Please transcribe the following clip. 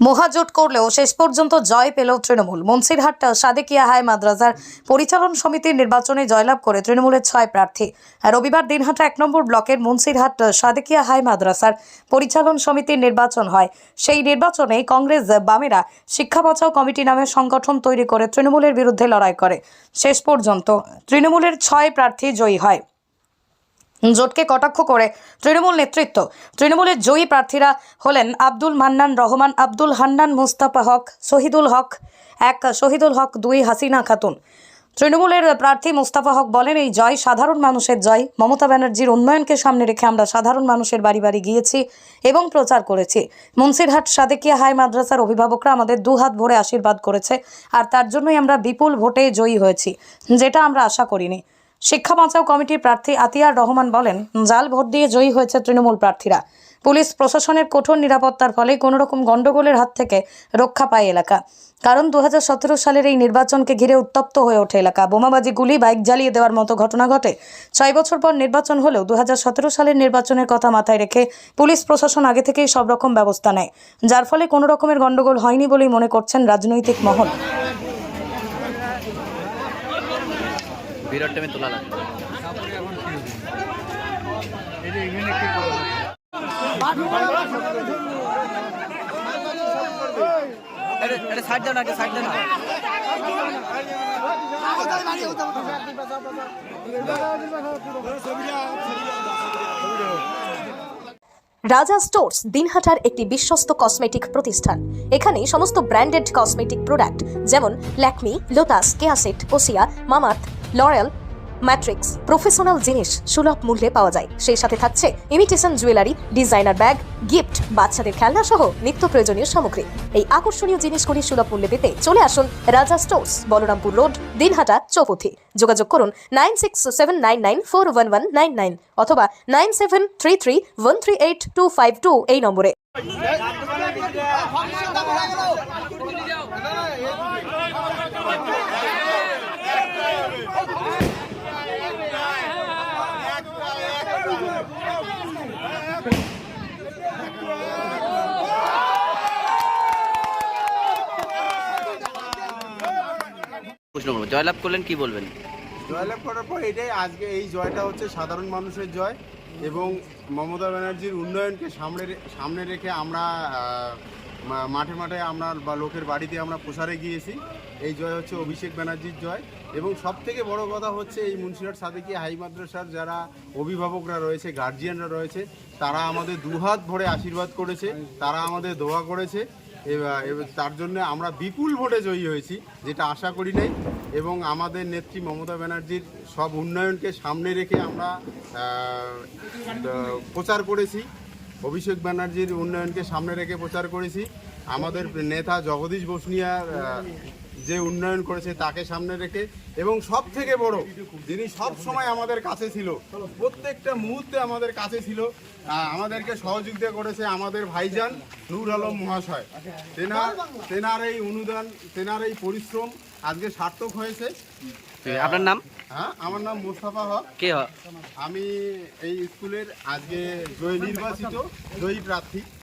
মহাজোট করলেও শেষ পর্যন্ত জয় পেল তৃণমূল। মনসিরহাট সাদেকিয়া হাই মাদ্রাসার পরিচালন সমিতির নির্বাচনে জয়লাভ করে তৃণমূলের ছয় প্রার্থী। রবিবার দিনহাটা এক নম্বর ব্লকের মনসিরহাট সাদেকিয়া হাই মাদ্রাসার পরিচালন সমিতির নির্বাচন হয়। সেই নির্বাচনে কংগ্রেস বামেরা শিক্ষা বাঁচাও কমিটি নামে সংগঠন তৈরি করে তৃণমূলের বিরুদ্ধে লড়াই করে। শেষ পর্যন্ত তৃণমূলের ছয় প্রার্থী জয়ী হয়। জোটকে কটাক্ষ করে তৃণমূল নেতৃত্ব। তৃণমূলের জয়ী প্রার্থীরা হলেন আব্দুল মান্নান, রহমান আব্দুল, হান্নান মুস্তাফা হক, শহীদুল হক এক, শহীদুল হক দুই, হাসিনা খাতুন। তৃণমূলের প্রার্থী মুস্তাফা হক বলেন, এই জয় সাধারণ মানুষের জয়। মমতা ব্যানার্জির উন্নয়নকে সামনে রেখে আমরা সাধারণ মানুষের বাড়ি বাড়ি গিয়েছি এবং প্রচার করেছি। মুন্সিরহাট সাদেকিয়া হাই মাদ্রাসার অভিভাবকরা আমাদের দু হাত ভরে আশীর্বাদ করেছে আর তার জন্যই আমরা বিপুল ভোটে জয়ী হয়েছি, যেটা আমরা আশা করিনি। শিক্ষা বাঁচাও কমিটির প্রার্থী আতিয়ার রহমান বলেন, জাল ভোট দিয়ে জয়ী হয়েছে তৃণমূল প্রার্থীরা। পুলিশ প্রশাসনের কঠোর নিরাপত্তার ফলে কোনো রকম গণ্ডগোলের হাত থেকে রক্ষা পায় এলাকা। কারণ দু হাজার সতেরো সালের এই নির্বাচনকে ঘিরে উত্তপ্ত হয়ে ওঠে এলাকা। বোমাবাজি, গুলি, বাইক জ্বালিয়ে দেওয়ার মতো ঘটনা ঘটে। ছয় বছর পর নির্বাচন হলেও দু হাজার সতেরো সালের নির্বাচনের কথা মাথায় রেখে পুলিশ প্রশাসন আগে থেকেই সব রকম ব্যবস্থা নেয়। যার ফলে কোনো রকমের গণ্ডগোল হয়নি বলেই মনে করছেন রাজনৈতিক মহল। টাইমে তোলা লাগবে। রাজা স্টোরস দিনহাটার একটি বিশ্বস্ত কসমেটিক প্রতিষ্ঠান। এখানে সমস্ত ব্র্যান্ডেড কসমেটিক প্রোডাক্ট, যেমন ল্যাকমি, লোটাস কেয়াসেট ওসিয়া মামাত লরেল ম্যাট্রিক্স প্রফেশনাল জিনিস সুলভ মূল্যে পাওয়া যায় সেই সাথে থাকছে imitation jewellery designer bag gift বাচ্চাদের খেলনা সহ নিত্য প্রয়োজনীয় সামগ্রী এই আকর্ষণীয় জিনিসগুলি সুলভ মূল্যে পেতে চলে আসুন রাজা স্টোরস বলরামপুর রোড দিনহাটা চৌপথি যোগাযোগ করুন nine six seven nine nine four one one nine nine অথবা nine seven three three one three eight two five two এই নম্বরে প্রশ্ন জয়লাভ করলেন, কি বলবেন? জয়লাভ করার পর এটাই আজকে এই জয়টা হচ্ছে সাধারণ মানুষের জয় এবং মমতা ব্যানার্জির উন্নয়নকে সামনে সামনে রেখে আমরা মাঠে মাঠে আমরা বা লোকের বাড়িতে আমরা প্রসারে গিয়েছি। এই জয় হচ্ছে অভিষেক ব্যানার্জির জয়। এবং সব থেকে বড় কথা হচ্ছে এই মুন্সিরহাট সাদেকি হাই মাদ্রাসার যারা অভিভাবকরা রয়েছে গার্জিয়ানরা রয়েছে, তারা আমাদের দুহাত ভরে আশীর্বাদ করেছে, তারা আমাদের দোয়া করেছে। তার জন্য আমরা বিপুল ভোটে জয়ী হয়েছি, যেটা আশা করি নাই। এবং আমাদের নেত্রী মমতা ব্যানার্জির সব উন্নয়নকে সামনে রেখে আমরা প্রচার করেছি। অভিষেক ব্যানার্জির উন্নয়নকে সামনে রেখে প্রচার করেছি। আমাদের নেতা জগদীশ বসনিয়ার যে উন্নয়ন করেছে তাকে সামনে রেখে এবং সব থেকে বড়, যিনি সব সময় আমাদের কাছে ছিল, প্রত্যেকটা মুহূর্তে আমাদের কাছে ছিল আমাদেরকে সহযোগিতা করেছে আমাদের ভাইজান নূর আলম মহাশয়। তেনার তেনার এই অনুদান, তেনার এই পরিশ্রম আজকে সার্থক হয়েছে। আপনার নাম? হ্যাঁ আমার নাম মোস্তফা হক। কে হক? আমি এই স্কুলের আজকে জয়ী নির্বাচিত জয়ী প্রার্থী।